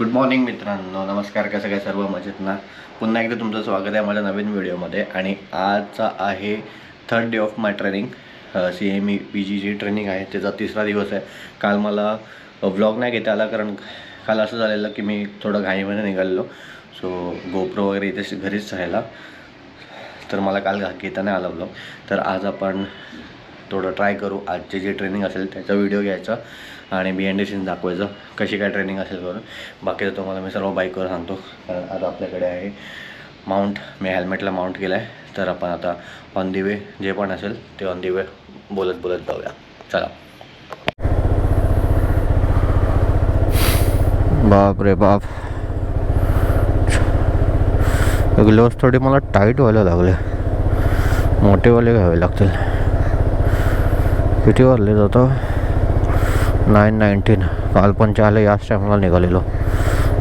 Good morning मित्रांनो. नमस्कार कसं काय सर्व? मजेत ना? पुन्हा एकदा तुमचं स्वागत आहे माझ्या नवीन व्हिडिओमध्ये. आणि आजचा आहे third day of my training C M E P G G training आहे. त्याचा तिसरा दिवस आहे. काल मला व्लॉग नाही घेता आला कारण काल असं झालेलं की मी थोडं घाईमध्ये निघालेलो. सो गोप्रो वगैरे इथे घरीच राहायला. तर मला काल घा- घेता नाही आला व्लॉग तर आज आपण थोडं ट्राय करू. आजचे जे ट्रेनिंग असेल त्याचा व्हिडिओ घ्यायचा. आणि बी एन डी सीन दाखवायचं. कशी काय ट्रेनिंग असेल करून. बाकीचं तुम्हाला मी सर्व बाईकवर सांगतो. कारण आता आपल्याकडे आहे माउंट मी हेल्मेटला माउंट केलं आहे तर आपण आता ऑन दी वे जे पण असेल ते ऑन दी वे बोलत बोलत जाऊया. चला. बाप. रे बाप ग्लोव्स थोडे मला टाईट व्हायला लागले. मोठेवाले घ्यावे लागतील. किती वाजले जातं? नाईन नाईन्टीन काल पण चाले याच टायमाला निघालेलो.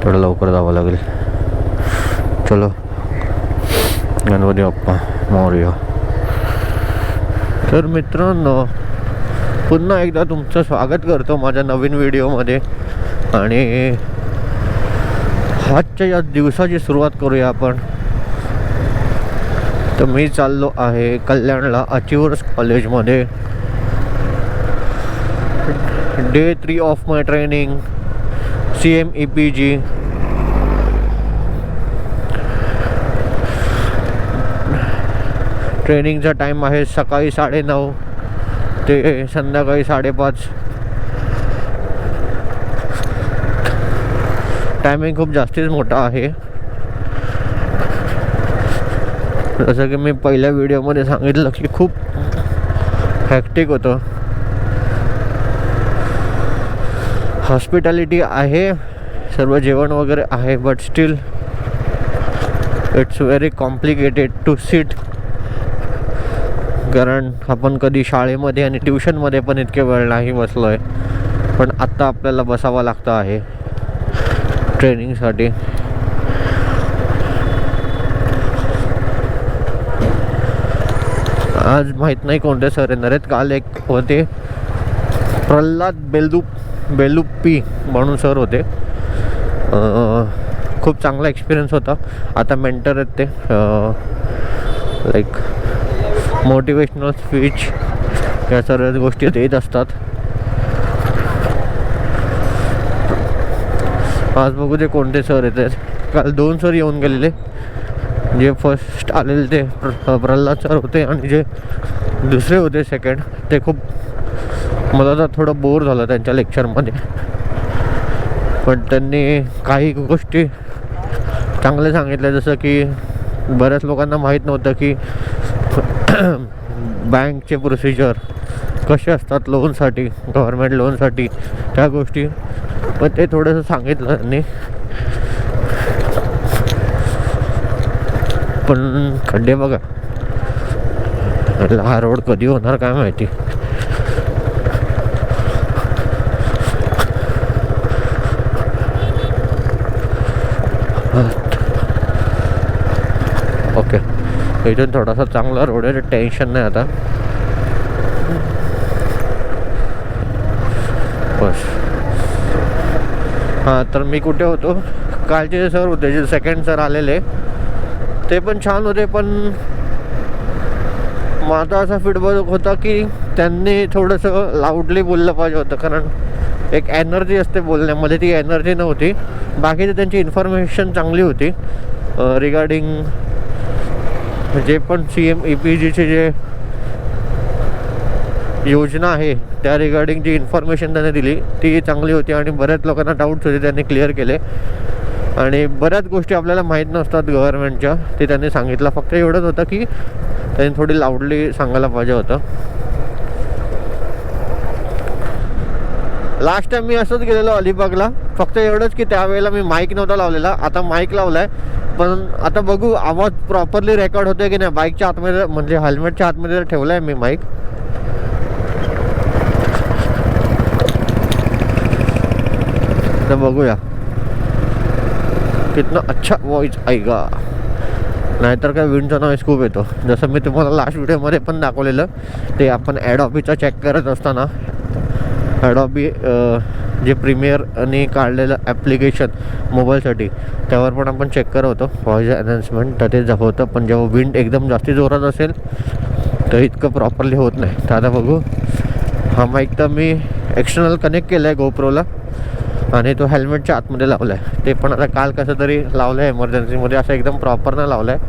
थोडं लवकर जावं लागेल. चलो. गणपती बाप्पा मौर्य. तर मित्रांनो पुन्हा एकदा तुमचं स्वागत करतो माझ्या नवीन व्हिडिओमध्ये. आणि आजच्या या दिवसाची सुरुवात करूया आपण. तर मी चाललो आहे कल्याणला अचिवर्स कॉलेजमध्ये day three of my training C M E P G ट्रेनिंगचा time आहे सकाळी साडेनऊ ते संध्याकाळी साडेपाच. टायमिंग खूप जास्तीच मोठा आहे. जसं की मी पहिल्या व्हिडिओमध्ये सांगितलं की खूप हॅक्टिक होतं. हॉस्पिटॅलिटी आहे. सर्व जेवण वगैरे आहे but still it's very complicated to sit कारण आपण कधी शाळेमध्ये आणि ट्युशनमध्ये पण इतके वेळ नाही बसलो आहे पण आत्ता आपल्याला बसावं लागतं आहे. ट्रेनिंगसाठी आज माहीत नाही कोणते सर येणार आहेत. काल एक होते. प्रल्हाद बेलदू बेलुप्पी म्हणून सर होते. खूप चांगला एक्सपिरियन्स होता. आता मेंटर आहेत ते. लाईक मोटिवेशनल स्पीच या सर्व गोष्टी देत असतात. आज बघू ते कोणते सर येत आहेत काल दोन सर येऊन गेलेले. जे फर्स्ट आलेले ते प्र- प्रल्हाद सर होते आणि जे दुसरे होते सेकंड ते खूप मला तर थोडं बोर झालं त्यांच्या लेक्चरमध्ये पण त्यांनी काही गोष्टी चांगल्या सांगितल्या जसं की बऱ्याच लोकांना माहीत नव्हतं की बँकचे प्रोसिजर कसे असतात लोनसाठी गव्हर्मेंट लोनसाठी त्या गोष्टी. पण ते थोडंसं सांगितलं त्यांनी. पण खड्डे बघा. हा रोड कधी होणार काय माहिती. ओके. इथून थोडासा चांगला रोड आहे टेन्शन नाही आता. बस. हां तर मी कुठे होतो? कालचे जे सर होते जे सेकंड सर आलेले. ते पण छान होते पण माझा असा फीडबॅक होता की त्यांनी थोडंसं लाऊडली बोललं पाहिजे होतं कारण एक एनर्जी असते बोलण्यामध्ये ती एनर्जी नव्हती. बाकीची त्यांची इन्फॉर्मेशन चांगली होती. रिगार्डिंग जे पण सी एम ई पी जीचे जे योजना आहे त्या रिगार्डिंग जी इन्फॉर्मेशन त्याने दिली ती चांगली होती आणि बऱ्याच लोकांना डाऊट्स होते त्यांनी क्लिअर केले. आणि बऱ्याच गोष्टी आपल्याला माहीत नसतात गव्हर्नमेंटच्या ते त्यांनी सांगितलं. फक्त एवढंच होतं की त्यांनी थोडी लाऊडली सांगायला पाहिजे होतं. लास्ट टाइम मी असंच गेलेलो अलिबागला. फक्त एवढंच की त्यावेळेला मी माईक नव्हता लावलेला. आता माईक लावला आहे पण आता बघू आवाज प्रॉपरली रेकॉर्ड होतोय की नाही? बाईकच्या आतमध्ये म्हणजे हेल्मेटच्या आतमध्ये जर आहे मी माईक तर बघूया. कितना अच्छा वॉइस आएगा। नाहीतर काय विंडचा नॉईस खूप येतो. जसं मी तुम्हाला लास्ट व्हिडिओमध्ये पण दाखवलेलं ते आपण ॲडॉबीचा चेक करत असताना ॲडॉबी जे प्रीमियरने काढलेलं ॲप्लिकेशन मोबाईलसाठी त्यावर पण आपण चेक करत होतो. व्हॉइस अनाउन्समेंट तर ते होतं पण जेव्हा विंड एकदम जास्ती जोरात असेल तर इतकं प्रॉपरली होत नाही. तर आता बघू. हा माईक तर मी एक्सटर्नल कनेक्ट केलं आहे गोप्रोला आणि तो हेल्मेटच्या आतमध्ये लावला आहे ते पण आता काल कसं तरी लावलं आहे इमर्जन्सीमध्ये असं एकदम प्रॉपर ना लावलं आहे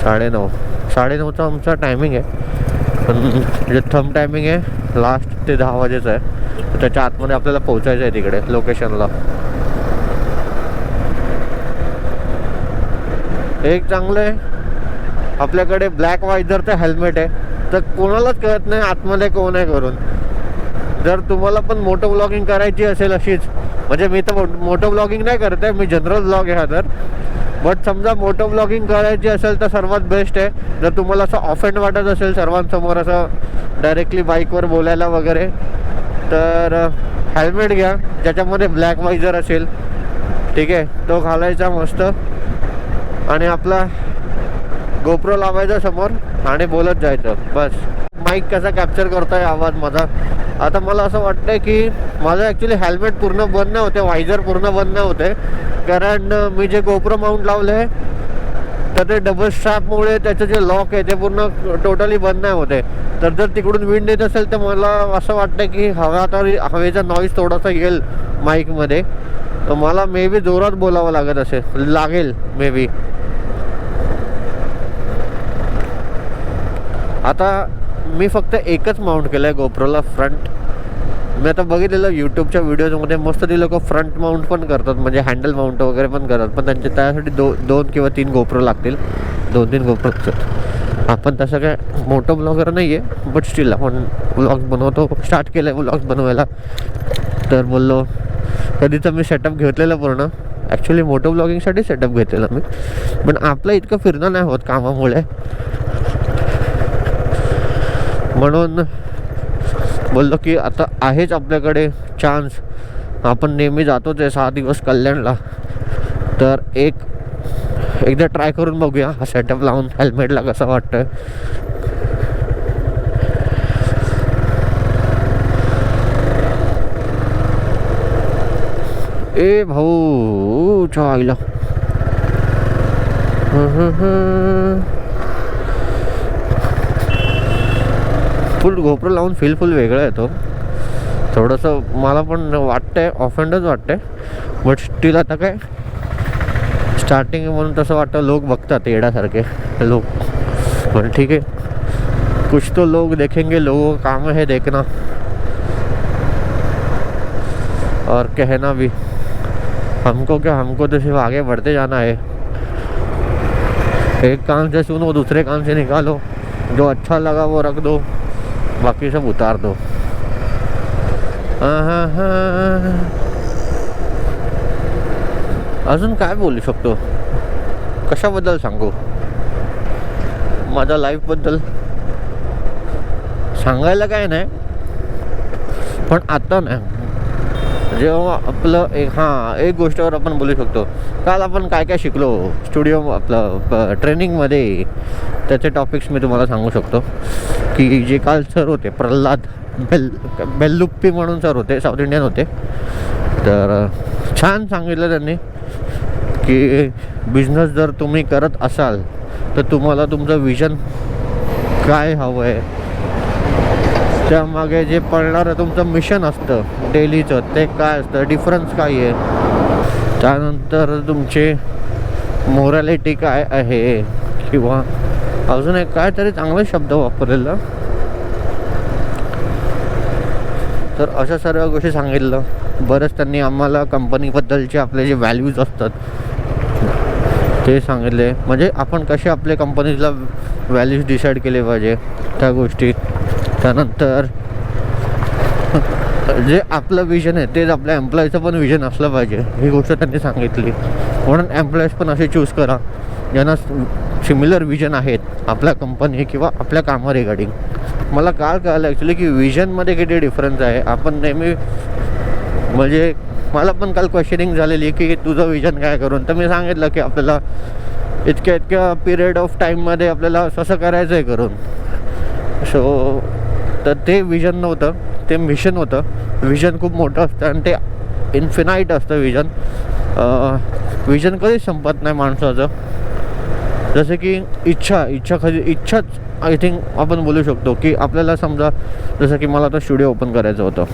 साडेनऊ. साडेनऊचा आमचा टायमिंग आहे. पण जे थंब टायमिंग आहे लास्ट ते दहा वाजेचं आहे. त्याच्या आतमध्ये आपल्याला पोहोचायचं आहे तिकडे लोकेशनला एक चांगलं आहे. आपल्याकडे ब्लॅक वायझरचं हेल्मेट आहे. तर कोणालाच कळत नाही आतमध्ये कोण आहे करून. जर तुम्हाला पण मोटो ब्लॉगिंग करायची असेल अशीच म्हणजे मी तर मो- मोटो ब्लॉगिंग नाही करत आहे मी जनरल ब्लॉग आहे हा तर. बट समजा मोटो ब्लॉगिंग करायची असेल तर सर्वात बेस्ट आहे. जर तुम्हाला असं ऑफेंड वाटत असेल सर्वांसमोर असं डायरेक्टली बाईकवर बोलायला वगैरे तर हेल्मेट घ्या ज्याच्यामध्ये ब्लॅक वायझर असेल. ठीक आहे? तो घालायचा मस्त. आणि आपला गोप्रो लावायचा समोर आणि बोलत जायचं. बस. माईक कसा कॅप्चर करतोय आवाज माझा? आता मला असं वाटतं की माझं ॲक्च्युली हेल्मेट पूर्ण बंद नाही होते वायझर पूर्ण बंद नाही होते कारण मी जे गोप्रो माउंट लावलं आहे तर ते डबल स्ट्रॅपमुळे त्याचं जे लॉक आहे ते पूर्ण टोटली बंद नाही होते. तर जर तिकडून विंड येत असेल तर मला असं वाटतं की हवा तर हवेचा नॉईज थोडासा येईल माईकमध्ये तर मला मे बी जोरात बोलावं लागत असेल लागेल मे बी आता मी फक्त एकच माउंट केलं आहे गोप्रोला फ्रंट मी आता बघितलेलं यूट्यूबच्या व्हिडिओजमध्ये मस्त ती लोक फ्रंट माउंट पण करतात म्हणजे हँडल माउंट वगैरे पण करतात. पण त्यांचे त्यासाठी दो दोन किंवा तीन गोप्रो लागतील. दोन तीन गोप्रो आपण तसं काय मोठं ब्लॉगर नाही आहे बट स्टील आपण ब्लॉग्स बनवतो. स्टार्ट केलं आहे ब्लॉग्स बनवायला. तर बोललो कधी तर मी सेटअप घेतलेलं पूर्ण. ॲक्च्युली मोटो ब्लॉगिंगसाठी सेटअप घेतलेला मी. पण आपलं इतकं फिरणं नाही होत कामामुळे. म्हणून बोललो की आता आहेच आपल्याकडे चान्स आपण नेहमी जातोच आहे सहा दिवस कल्याणला. तर एक एकदा ट्राय करून बघूया हा सेटअप लावून हेल्मेटला कसं वाटतं ए भाऊ च्या आईला. फुल गोप्रो लावून फील फुल वेगळा येतो थोडंसं मला पण वाटतंय ऑफेंडच वाटतंय. बट स्टील आता काय स्टार्टिंग म्हणून तसं वाटतं लोक बघतात येण्यासारखे लोक. पण ठीक आहे. कुछ तो लोग देखेंगे, लोगों का काम है देखना. और कहना भी. हमको क्या, हमको तो सिर्फ़ आगे बढ़ते जाना है. एक कान से सुनो, दूसरे कान से निकालो. जो अच्छा लगा वो रख दो. बाकी सब उतार दो अजून काय बोलू शकतो कशाबद्दल सांगू माझ्या लाईफबद्दल सांगायला काय नाही पण आता नाही जेव्हा आपलं एक हां एक गोष्टीवर आपण बोलू शकतो. काल आपण काय काय शिकलो? स्टुडिओ आपलं ट्रेनिंगमध्ये त्याचे टॉपिक्स मी तुम्हाला सांगू शकतो. की जे काल सर होते प्रल्हाद बेल बेल्लुप्पी म्हणून सर होते साऊथ इंडियन होते. तर छान सांगितलं त्यांनी की बिझनेस जर तुम्ही करत असाल तर तुम्हाला तुमचं विजन काय हवं आहे त्यामागे जे पडणारं तुमचं मिशन असतं. डेलीचं ते काय असतं? डिफरन्स काय आहे? त्यानंतर तुमचे मोरॅलिटी काय आहे? किंवा अजून एक काय तरी चांगला शब्द वापरलेला. तर अशा सर्व गोष्टी सांगितलं. बरंच त्यांनी आम्हाला कंपनीबद्दलचे आपले जे व्हॅल्यूज असतात ते सांगितले. म्हणजे आपण कसे आपले कंपनीला व्हॅल्यूज डिसाईड केले पाहिजे त्या गोष्टी. त्यानंतर जे आपलं विजन आहे तेच आपल्या एम्प्लॉईचं पण विजन असलं पाहिजे. ही गोष्ट त्यांनी सांगितली. म्हणून एम्प्लॉईज पण असे चूज करा ज्यांना सिमिलर विजन आहेत आपल्या कंपनी किंवा आपल्या कामा रिगार्डिंग मला काल कळलं ॲक्च्युली की विजनमध्ये किती डिफरन्स आहे. आपण नेहमी म्हणजे मला पण काल क्वेश्चनिंग झालेली की तुझं विजन काय करून. तर मी सांगितलं की आपल्याला इतक्या इतक्या पिरियड ऑफ टाईममध्ये आपल्याला असं करायचं आहे करून. सो तर ते विजन नव्हतं ते मिशन होतं. विजन खूप मोठं असतं आणि ते इन्फिनाईट असतं विजन विजन कधीच संपत नाही माणसाचं. जसं की इच्छा इच्छा कधी इच्छाच आय थिंक आपण बोलू शकतो की आपल्याला समजा जसं की मला आता स्टुडिओ ओपन करायचं होतं.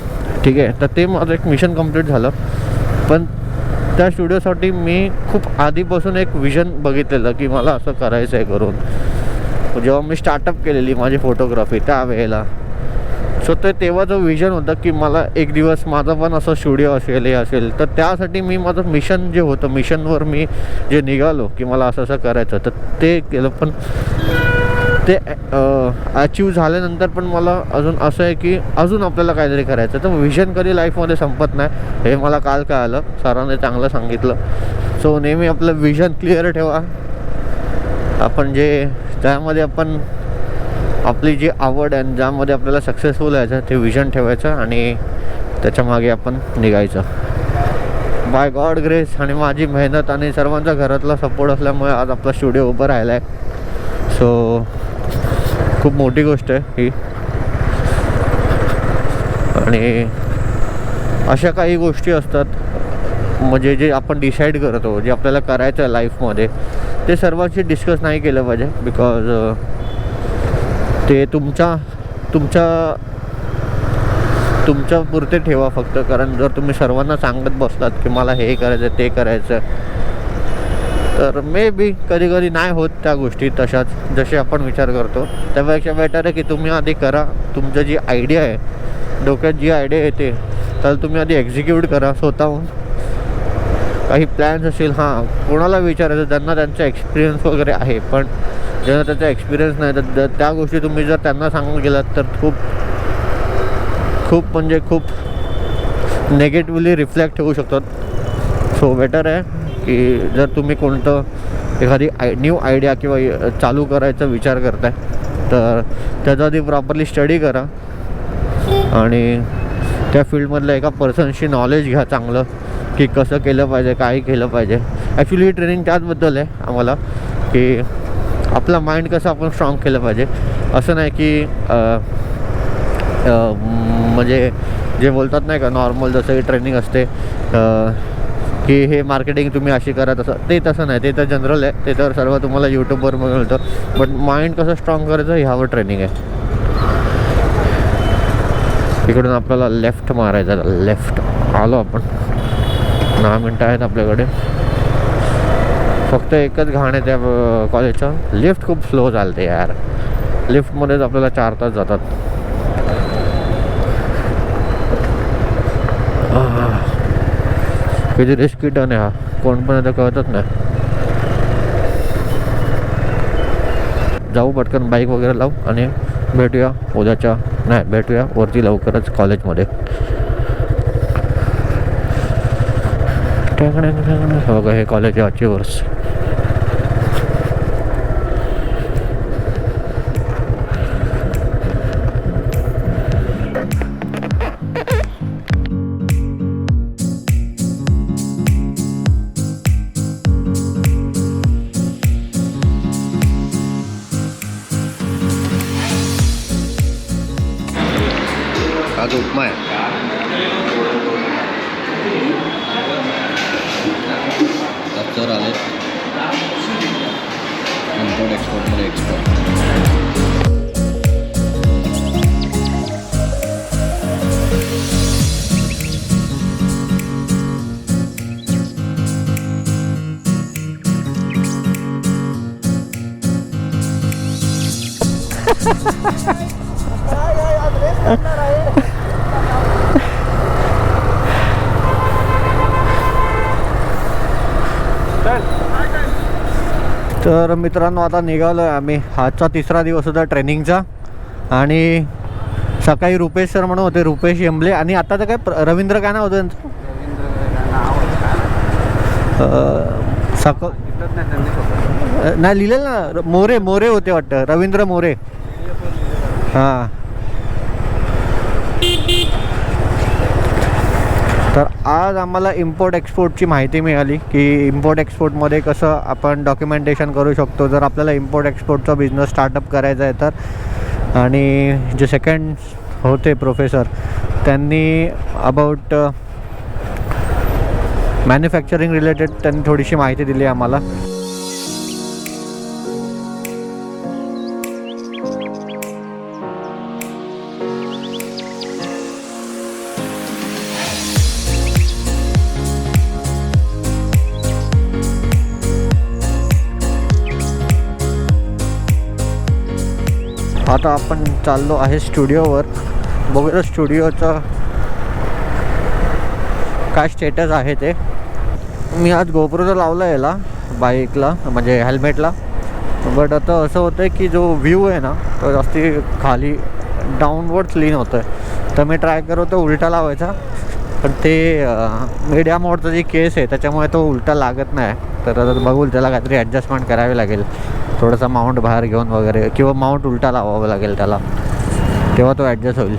ठीक आहे? तर ते माझं एक मिशन कंप्लीट झालं. पण त्या स्टुडिओसाठी मी खूप आधीपासून एक विजन बघितलेलं की मला असं करायचं आहे करून. जेव्हा मी स्टार्टअप केलेली माझी फोटोग्राफी त्यावेळेला. सो ते तेव्हा जो विजन होतं की मला एक दिवस माझं पण असं स्टुडिओ असेल हे असेल तर त्यासाठी मी माझं मिशन जे होतं मिशनवर मी जे निघालो की मला असं असं करायचं तर ते केलं. पण ते अचीव झाल्यानंतर पण मला अजून असं आहे की अजून आपल्याला काहीतरी करायचं तर विजन कधी लाईफमध्ये संपत नाही हे मला काल कळालं. सरांनी चांगलं सांगितलं. सो नेहमी आपलं विजन क्लिअर ठेवा. आपण जे त्यामध्ये आपण आपली जी आवड आहे आणि ज्यामध्ये आपल्याला सक्सेसफुल व्हायचं ते विजन ठेवायचं आणि त्याच्यामागे आपण निघायचं. बाय गॉड ग्रेस आणि माझी मेहनत आणि सर्वांचा घरातला सपोर्ट असल्यामुळे आज आपला स्टुडिओ उभं राहिला आहे सो खूप मोठी गोष्ट आहे ही. आणि अशा काही गोष्टी असतात म्हणजे जे आपण डिसाईड करतो जे आपल्याला करायचं आहे लाईफमध्ये ते सर्वांशी डिस्कस नाही केलं पाहिजे बिकॉज ते तुमच्या तुमच्या तुमच्या पुरते ठेवा फक्त. कारण जर तुम्ही सर्वांना सांगत बसलात की मला हे करायचं ते करायचं तर मे बी कधी कधी नाही होत त्या गोष्टी तशाच जसे आपण विचार करतो. त्यापेक्षा बेटर आहे की तुम्ही आधी करा. तुमचं जी आयडिया आहे डोक्यात जी आयडिया येते तर तुम्ही आधी एक्झिक्यूट करा स्वतःहून. काही प्लॅन्स असेल हां कोणाला विचारायचं त्यांना त्यांचा एक्सपिरियन्स वगैरे आहे पण ज्यांना त्याचा एक्सपिरियन्स नाही तर त्या गोष्टी तुम्ही जर त्यांना सांगून गेलात तर खूप खूप म्हणजे खूप नेगेटिव्हली रिफ्लेक्ट होऊ शकतात. सो बेटर आहे की जर तुम्ही कोणतं एखादी आय न्यू आयडिया किंवा चालू करायचा विचार करताय तर त्याचा आधी प्रॉपरली स्टडी करा. आणि त्या फील्डमधल्या एका पर्सनशी नॉलेज घ्या चांगलं की कसं केलं पाहिजे काय केलं पाहिजे. ॲक्च्युली ही ट्रेनिंग त्याचबद्दल आहे आम्हाला की आपला माइंड कसं आपण स्ट्रॉंग केलं पाहिजे. असं नाही की म्हणजे जे बोलतात नाही का नॉर्मल जसं की ट्रेनिंग असते की हे मार्केटिंग तुम्ही अशी करा तसं ते तसं नाही ते तर जनरल आहे ते तर सर्व तुम्हाला यूट्यूबवर मिळतं. बट माइंड कसं स्ट्रॉंग करायचं ह्यावर ट्रेनिंग आहे. इकडून आपल्याला लेफ्ट मारायचा लेफ्ट आलो आपण. दहा मिनटं आहेत आपल्याकडे. फक्त एकच घाण आहे त्या कॉलेजचं लिफ्ट खूप स्लो चालते यार. लिफ्टमध्येच आपल्याला चार तास जातात. किती रिस्की टर्न आहे हा. कोण पण आता कळतच नाही. जाऊ पटकन बाईक वगैरे लावू आणि भेटूया उद्याच्या नाही भेटूया वरती लवकरच कॉलेजमध्ये हो हे हे कॉलेज आहे अचिवर्स इम्पोर्ट एक्सपोर्टमध्ये एक्सपोर्ट तर मित्रांनो आता निघालो आहे आम्ही. आजचा तिसरा दिवस होता ट्रेनिंगचा. आणि सकाळी रुपेश सर म्हणून होते रुपेश येंबले आणि आता तर काय प्र- रवींद्र काय नाव होतं त्यांचं? सक नाही लिहिलेलं ना मोरे मोरे होते वाटतं. रवींद्र मोरे. हां. तर आज आम्हाला इम्पोर्ट एक्सपोर्टची माहिती मिळाली की इम्पोर्ट एक्सपोर्टमध्ये कसं आपण डॉक्युमेंटेशन करू शकतो. जर आपल्याला इम्पोर्ट एक्सपोर्टचा बिझनेस स्टार्टअप करायचा आहे तर. आणि जे सेकंड होते प्रोफेसर त्यांनी अबाउट मॅन्युफॅक्चरिंग रिलेटेड त्यांनी थोडीशी माहिती दिली आम्हाला. आता आपण चाललो आहे स्टुडिओवर. बघूया स्टुडिओचं काय स्टेटस आहे ते. मी आज गोप्रोचं लावलं याला बाईकला म्हणजे हेल्मेटला बट आता असं होतं आहे की जो व्ह्यू आहे ना तो जास्ती खाली डाऊनवर्ड क्लीन होतं आहे तर मी ट्राय करतो उलटा लावायचा. पण ते मीडिया मोडचा जी केस आहे त्याच्यामुळे तो उलटा लागत नाही. तर आता बघू त्याला काहीतरी ॲडजस्टमेंट करावी लागेल. थोडासा माउंट बाहेर घेऊन वगैरे किंवा माउंट उलटा लावावं लागेल त्याला. तेव्हा तो ॲडजस्ट होईल.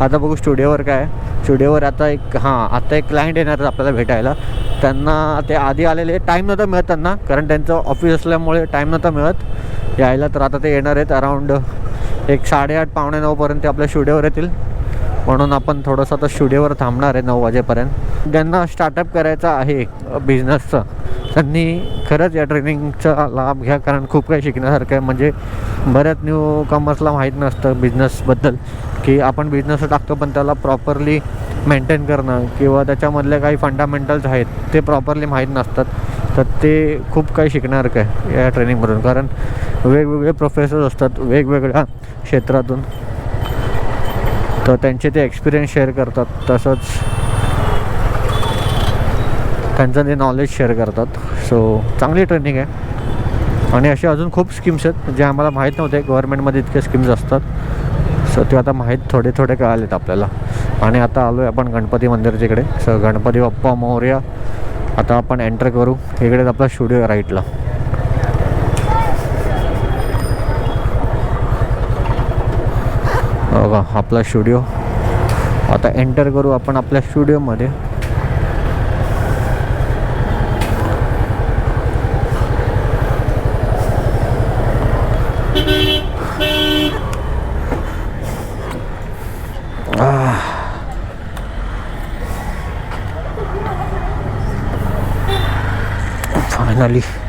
आता बघू स्टुडिओवर काय स्टुडिओवर आता एक हां आता एक क्लायंट येणार आपल्याला भेटायला. त्यांना ते आधी आलेले टाईम नव्हता मिळत त्यांना कारण त्यांचं ऑफिस असल्यामुळे टाईम नव्हता मिळत. यायला तर आता ते येणार आहेत अराऊंड एक साडेआठ पावणे नऊपर्यंत आपल्या स्टुडिओवर येतील. म्हणून आपण थोडंसं आता स्टुडिओवर थांबणार आहे नऊ वाजेपर्यंत. ज्यांना स्टार्टअप करायचा आहे बिझनेसचं त्यांनी खरंच या ट्रेनिंगचा लाभ घ्या कारण खूप काही शिकण्यासारखं आहे. म्हणजे बऱ्याच न्यू कॉमर्सला माहीत नसतं बिझनेसबद्दल की आपण बिझनेस टाकतो पण त्याला प्रॉपरली मेंटेन करणं किंवा त्याच्यामधले काही फंडामेंटल्स आहेत ते प्रॉपरली माहीत नसतात. तर ते खूप काही शिकणार आहे या ट्रेनिंगमधून कारण वेगवेगळे प्रोफेसर्स असतात वेगवेगळ्या क्षेत्रातून. तर त्यांचे ते एक्सपिरियन्स शेअर करतात. तसंच त्यांचं ते नॉलेज शेअर करतात. सो चांगली ट्रेनिंग आहे. आणि असे अजून खूप स्कीम्स आहेत जे आम्हाला माहीत नव्हते. गव्हर्नमेंटमध्ये इतके स्कीम्स असतात. सो ते आता माहीत थोडे थोडे कळालेत आपल्याला. आणि आता आलो आहे आपण गणपती मंदिराच्या इकडे सो गणपती बाप्पा मौर्या आता आपण एंटर करू. इकडेच आपला स्टुडिओ राईटला बघा आपला स्टुडिओ आता एंटर करू आपण आपल्या स्टुडिओमध्ये फायनली ah.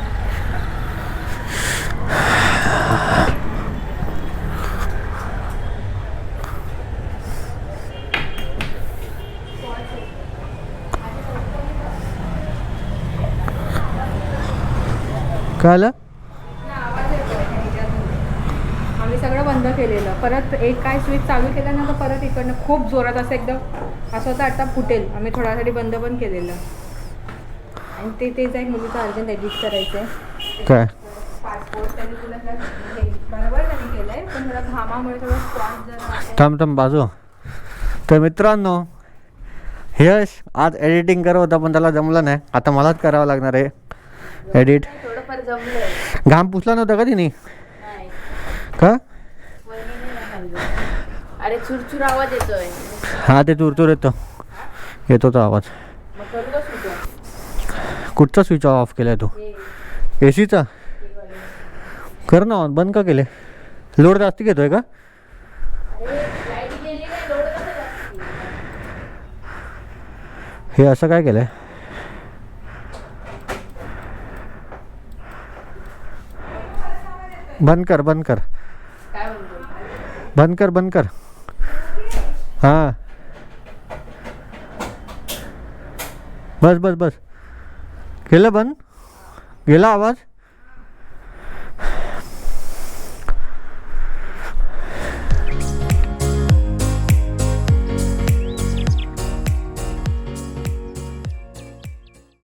काय आलं आवाज येतोय ह्याच्यातून. आम्ही सगळं बंद केलेलं. परत एक काय स्विच चालू केलं ना तर परत इकडनं खूप जोरात असं एकदम असं होतं आता फुटेल. आम्ही थोड्यासाठी बंद पण केलेलं. आणि ते तेच एक मुलीचं अर्जंट एडिट करायचं आहे. काय थांब थांब बाजू. तर मित्रांनो यश आज एडिटिंग करत होता पण त्याला जमलं नाही. आता मलाच करावं लागणार आहे. एडिट घाम पुसला नव्हता का तिने? का? अरे चुरचुर आवाज येतोय. हा ते तुरतूर येतो. येतो तो आवाज. कुठचा स्विच ऑफ केलाय तो? ए सीचा कर ना on. बंद का केले? लोड जास्त घेतोय का? हे असं काय केलंय? बंद कर बंद कर। बंद कर बंद कर। हाँ। बस बस बस। गेला बंद। गेला आवाज़?